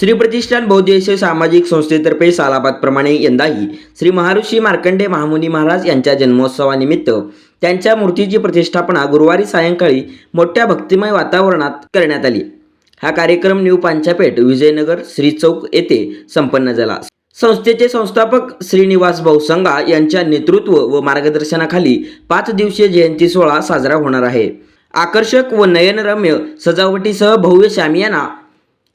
श्री प्रतिष्ठान बहुद्देशीय सामाजिक संस्थेतर्फे सालाबादप्रमाणे यंदाही श्री महर्षी मार्कंडे महामुनी महाराज यांच्या जन्मोत्सवानिमित्त त्यांच्या मूर्तीची प्रतिष्ठापना गुरुवारी सायंकाळी मोठ्या भक्तिमय वातावरणात करण्यात आली. हा कार्यक्रम न्यू पांचापेठ विजयनगर श्री चौक येथे संपन्न झाला. संस्थेचे संस्थापक श्रीनिवास भाऊसंगा यांच्या नेतृत्व व मार्गदर्शनाखाली पाच दिवसीय जयंती सोहळा साजरा होणार आहे. आकर्षक व नयनरम्य सजावटीसह भव्य शामियाना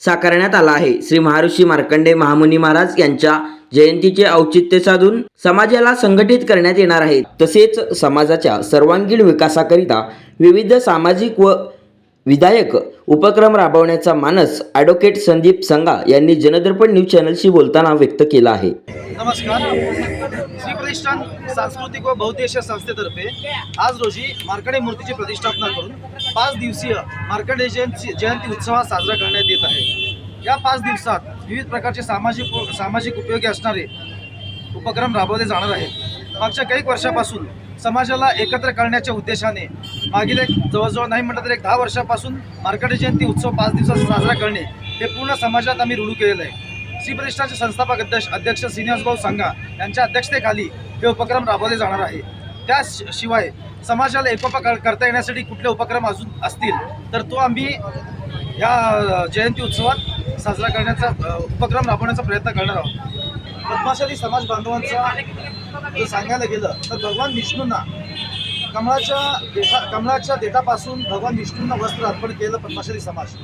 साकारण्यात आला आहे. श्री महर्षी मार्कंडे महामुनी महाराज यांच्या जयंतीचे औचित्य साधून समाजाला संघटित करण्यात येणार आहे. तसेच समाजाच्या सर्वांगीण विकासाकरिता विविध सामाजिक व विधायक उपक्रम राबवण्याचा मानस ॲडव्होकेट संदीप संगा यांनी जनदर्पण न्यूज चॅनलशी बोलताना व्यक्त केला आहे. नमस्कार. श्री प्रतिष्ठान सांस्कृतिक व बहुद्देशीय संस्थेतर्फे आज रोजी मार्कंडे मूर्तीची प्रतिष्ठापना करून पाच दिवसीय मार्कंडे जयंती जयंती उत्सव साजरा करण्यात येत आहे. या पाच दिवसात विविध प्रकारचे सामाजिक सामाजिक उपयोगी असणारे उपक्रम राबवले जाणार आहेत. मागच्या काही वर्षापासून समाजाला एकत्र करण्याच्या उद्देशाने मागील एक जवळजवळ नाही म्हटलं तर एक दहा वर्षापासून मार्कंडे जयंती उत्सव पाच दिवसात साजरा करणे हे पूर्ण समाजात आम्ही रुढू केलेलं आहे. श्री प्रतिष्ठानचे संस्थापक अध्यक्ष अध्यक्ष श्रीनिवासभाऊ सांगा यांच्या अध्यक्षतेखाली हे उपक्रम राबवले जाणार आहे. त्याशिवाय समाजाला एकोपा करता येण्यासाठी कुठले उपक्रम अजून असतील तर तो आम्ही या जयंती उत्सवात साजरा करण्याचा उपक्रम राबवण्याचा प्रयत्न करणार आहोत. पद्माशाली समाज बांधवांचा जर सांगायला गेलं तर भगवान विष्णूंना कमळाच्या देठा कमळाच्या देठापासून भगवान विष्णूंना वस्त्र अर्पण केलं पद्माशाली समाज.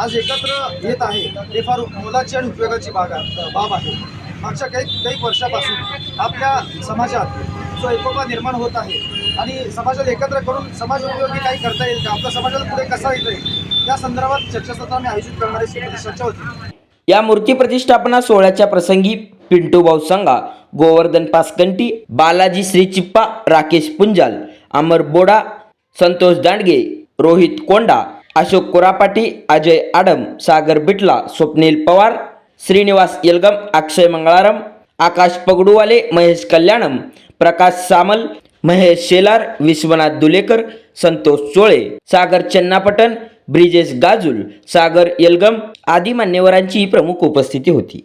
आज एकत्र येत आहे. हे फार मोलाची आणि उपयोगाची बाग बाब आहे. मागच्या काही काही वर्षापासून आपल्या समाजात जो एकोपा निर्माण होत आहे आणि समाजाला एकत्र करून समाज उपयोगी काही करता येईल का? आपल्या समाजाला पुढे कसा येता येईल? या संदर्भात चर्चासत्र आम्ही आयोजित करणारी चर्चा होती. या मूर्ती प्रतिष्ठापना सोहळ्याच्या प्रसंगी पिंटू भाऊ संघा गोवर्धन पासकंटी बालाजी श्री चिप्पा राकेश पुंजाल अमर बोडा संतोष दांडगे रोहित कोंडा अशोक कोरापाटी अजय आडम सागर बिटला स्वप्नील पवार श्रीनिवास येलगम अक्षय मंगळारम आकाश पगडूवाले महेश कल्याणम प्रकाश सामल महेश शेलार विश्वनाथ दुलेकर संतोष चोळे सागर चन्नापटन ब्रिजेश गाजुल सागर येलगम आदी मान्यवरांची प्रमुख उपस्थिती होती.